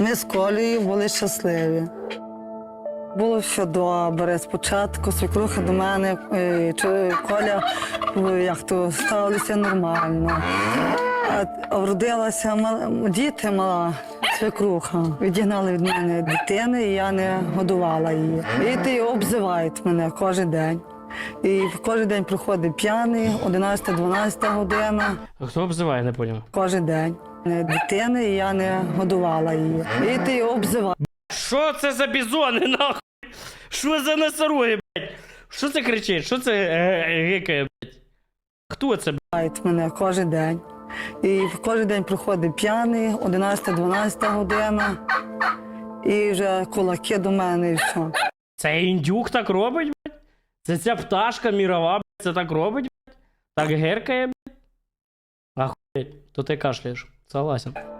Ми з Колею були щасливі. Було все добре. Спочатку свекруха до мене, е, Коля, е, як то ставилися нормально. Вродилася діти мала свекруха. Відігнали від мене дитини, і я не годувала її. І ти обзивають мене кожен день. І кожен день приходить п'яний, 11-12 година. Хто обзиває, не поняв. Кожен день. Не Дитини, і я не годувала її. І ти її обзивають Що це за бізони, нахуй? Що за носороги, блядь? Що це кричить? Що це е, гикає, блядь? Хто це, блядь? мене кожен день. І кожен день приходить п'яний, 11-12 година. І вже кулаки до мене і все. Це індюк так робить? Це ця пташка мірова, блядь, це так робить, блядь? Так геркає, блядь? Ахуєть, то ти кашляєш. Согласен.